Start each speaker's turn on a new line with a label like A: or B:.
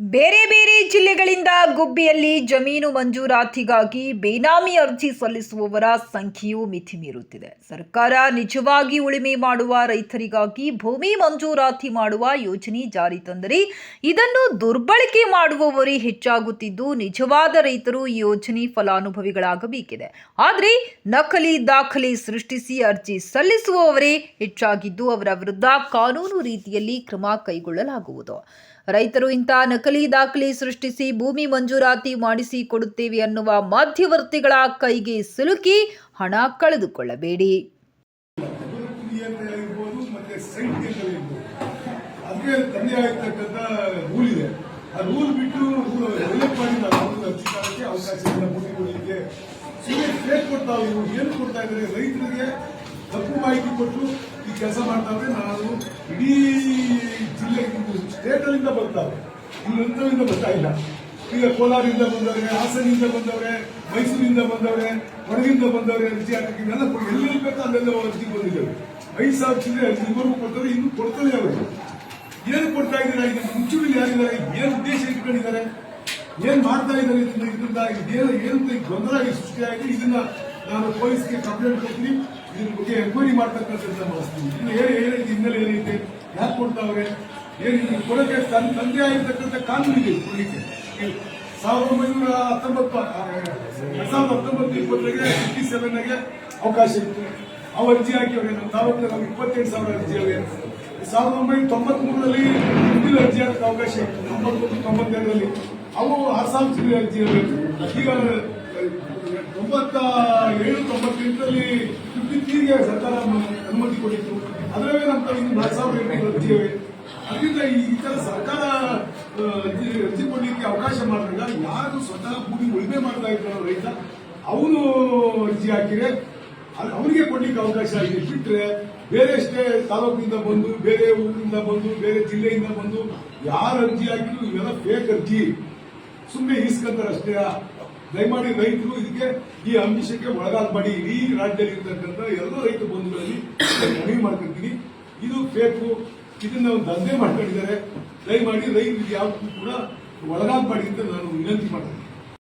A: ಬೇರೆ ಬೇರೆ ಜಿಲ್ಲೆಗಳಿಂದ ಗುಬ್ಬಿಯಲ್ಲಿ ಜಮೀನು ಮಂಜೂರಾತಿಗಾಗಿ ಬೇನಾಮಿ ಅರ್ಜಿ ಸಲ್ಲಿಸುವವರ ಸಂಖ್ಯೆಯು ಮಿತಿ ಮೀರುತ್ತಿದೆ. ಸರ್ಕಾರ ನಿಜವಾಗಿ ಉಳುಮೆ ಮಾಡುವ ರೈತರಿಗಾಗಿ ಭೂಮಿ ಮಂಜೂರಾತಿ ಮಾಡುವ ಯೋಜನೆ ಜಾರಿ ತಂದರೆ ಇದನ್ನು ದುರ್ಬಳಕೆ ಮಾಡುವವರೇ ಹೆಚ್ಚಾಗುತ್ತಿದ್ದು ನಿಜವಾದ ರೈತರು ಈ ಯೋಜನೆ ಫಲಾನುಭವಿಗಳಾಗಬೇಕಿದೆ. ಆದರೆ ನಕಲಿ ದಾಖಲೆ ಸೃಷ್ಟಿಸಿ ಅರ್ಜಿ ಸಲ್ಲಿಸುವವರೇ ಹೆಚ್ಚಾಗಿದ್ದು ಅವರ ವಿರುದ್ಧ ಕಾನೂನು ರೀತಿಯಲ್ಲಿ ಕ್ರಮ ಕೈಗೊಳ್ಳಲಾಗುವುದು. ರೈತರು ಇಂತಹ ದಾಖಲೆ ಸೃಷ್ಟಿಸಿ ಭೂಮಿ ಮಂಜೂರಾತಿ ಮಾಡಿಸಿ ಕೊಡುತ್ತೇವೆ ಅನ್ನುವ ಮಧ್ಯವರ್ತಿಗಳ ಕೈಗೆ ಸಿಲುಕಿ ಹಣ ಕಳೆದುಕೊಳ್ಳಬೇಡಿ.
B: ತಪ್ಪು ಮಾಹಿತಿ ಕೊಟ್ಟು ಈ ಕೆಲಸ ಮಾಡ್ತಾವೆ ನಾನು ಇಡೀ ಜಿಲ್ಲೆ ಸ್ಟೇಟಲ್ಲಿಂದ ಬರ್ತಾವೆ ಇಲ್ಲಿಂದ ಬರ್ತಾ ಇಲ್ಲ. ಈಗ ಕೋಲಾರಿಂದ ಬಂದವ್ರೆ ಹಾಸನಿಂದ ಬಂದವ್ರೆ, ಮೈಸೂರಿಂದ ಬಂದವ್ರೆ, ಹೊರಗಿಂದ ಬಂದವ್ರೆ ಹಾಕಕ್ಕೆ ಇವೆಲ್ಲ ಎಲ್ಲೆಲ್ಲಿ ಬೇಕೋ ಅಲ್ಲೆಲ್ಲ ಅರ್ಜಿ ಬಂದಿದ್ದೇವೆ ಐದು ಸಾವಿರ ಅರ್ಜಿ ಇವರು ಕೊಡ್ತಾರೆ, ಇನ್ನು ಕೊಡ್ತಾರೆ ಅವರು ಏನು ಕೊಡ್ತಾ ಇದ್ದೀರಾ? ಇದು ಮುಂಚೂಣಿಲಿ ಯಾರಿದ್ದಾರೆ? ಏನು ಉದ್ದೇಶ ಇಟ್ಕೊಂಡಿದ್ದಾರೆ? ಏನ್ ಮಾಡ್ತಾ ಇದ್ದಾರೆ ಇದರಿಂದ? ಇದರಿಂದ ಇದೇನು, ಏನು ಗೊಂದಲ ಸೃಷ್ಟಿಯಾಗಿ ಇದನ್ನ ನಾನು ಪೊಲೀಸ್ಗೆ ಕಂಪ್ಲೇಂಟ್ ಕೊಡ್ತೀನಿ. ಇದ್ರ ಬಗ್ಗೆ ಎಂಕ್ವೈರಿ ಮಾಡ್ತಕ್ಕಂಥದ್ದನ್ನ ಮಾಡಿಸ್ತೀನಿ ಇನ್ನು ಏನು ಏನೈತೆ ಹಿನ್ನೆಲೆ ಏನೈತೆ ಯಾಕೆ ಕೊಡ್ತಾವ್ರೆ? ಏನು ಇದು ಕೊಡಕ್ಕೆ ತನ್ನ ತಂದೆ ಆಗಿರ್ತಕ್ಕಂಥ ಕಾನೂನು ಇದೆ ಕೊಡಲಿಕ್ಕೆ. ಸಾವಿರದ ಒಂಬೈನೂರ ಹತ್ತೊಂಬತ್ತು ಎರಡ್ ಸಾವಿರದ ಹತ್ತೊಂಬತ್ತು ಇಪ್ಪತ್ತರಿಗೆ ಫಿಫ್ಟಿ ಸೆವೆನ್ಗೆ ಅವಕಾಶ ಇತ್ತು. ಅವು ಅರ್ಜಿ ನಮ್ಮ ತಾಲೂಕಿನ ನಾವು ಇಪ್ಪತ್ತೆಂಟು ಸಾವಿರ ಅರ್ಜಿ ಅವೆ ಸಾವಿರದ ಒಂಬೈನೂರ ತೊಂಬತ್ಮೂರರಲ್ಲಿ ಹಿಂದಿನ ಅರ್ಜಿ ಹಾಕಕ್ಕೆ ಅವಕಾಶ ಇತ್ತು. ತೊಂಬತ್ತೊಂದು ತೊಂಬತ್ತೆರಡರಲ್ಲಿ ಅವು ಅಸ್ಸಾಂ ಚಿಲ್ಲರೆ ಅರ್ಜಿ ಇರಬೇಕು ಈಗ, ತೊಂಬತ್ತ ಏಳು, ತೊಂಬತ್ತೆಂಟರಲ್ಲಿ ಫಿಫ್ಟಿ ತ್ರೀಗೆ ಸರ್ಕಾರ ಅನುಮತಿ ಕೊಟ್ಟಿತ್ತು. ಅದರಲ್ಲೇ ನಮ್ಮ ತಾವು ಇನ್ನು ಎಂಟು ಅರ್ಜಿ ಇವೆ ಅದರಿಂದ ಈ ತರ ಸರ್ಕಾರ ಅರ್ಜಿ ಅವಕಾಶ ಮಾಡಿದಾಗ ಯಾರು ಸ್ವತಃ ಭೂಮಿ ಉಳಿಮೆ ಮಾಡ್ತಾ ಇದ್ದಾರೋ ರೈತ, ಅವನು ಅರ್ಜಿ ಹಾಕಿದ್ರೆ ಅವರಿಗೆ ಕೊಡ್ಲಿಕ್ಕೆ ಅವಕಾಶ ಆಗಿದೆ ಬಿಟ್ಟರೆ ಬೇರೆ ಅಷ್ಟೇ ತಾಲೂಕಿನಿಂದ ಬಂದು, ಬೇರೆ ಊರಿನಿಂದ ಬಂದು, ಬೇರೆ ಜಿಲ್ಲೆಯಿಂದ ಬಂದು ಯಾರು ಅರ್ಜಿ ಹಾಕಿದ್ರು, ಇವೆಲ್ಲ ಫೇಕ್ ಅರ್ಜಿ. ಸುಮ್ಮನೆ ಈಸ್ಕೊಂತಾರೆ ಅಷ್ಟೇ ದಯಮಾಡಿ ರೈತರು ಇದಕ್ಕೆ ಈ ಅಂಶಕ್ಕೆ ಒಳಗಾಗಬೇಡಿ ಇಡೀ ರಾಜ್ಯದಲ್ಲಿ ಇರ್ತಕ್ಕಂಥ ಎಲ್ಲ ರೈತ ಬಂಧುಗಳಲ್ಲಿ ಮನವಿ ಮಾಡ್ಕೊಂತೀನಿ ಇದು ಫೇಕು ಇದನ್ನ ಒಂದು ದಂಧೆ ಮಾಡ್ಕೊಂಡಿದ್ದಾರೆ. ದಯಮಾಡಿ ರೈತರಿಗೆ ಯಾವತ್ತೂ ಕೂಡ ಒಳಗಾಗಬಾಡಿ ಅಂತ ನಾನು ವಿನಂತಿ ಮಾಡ್ತೀನಿ.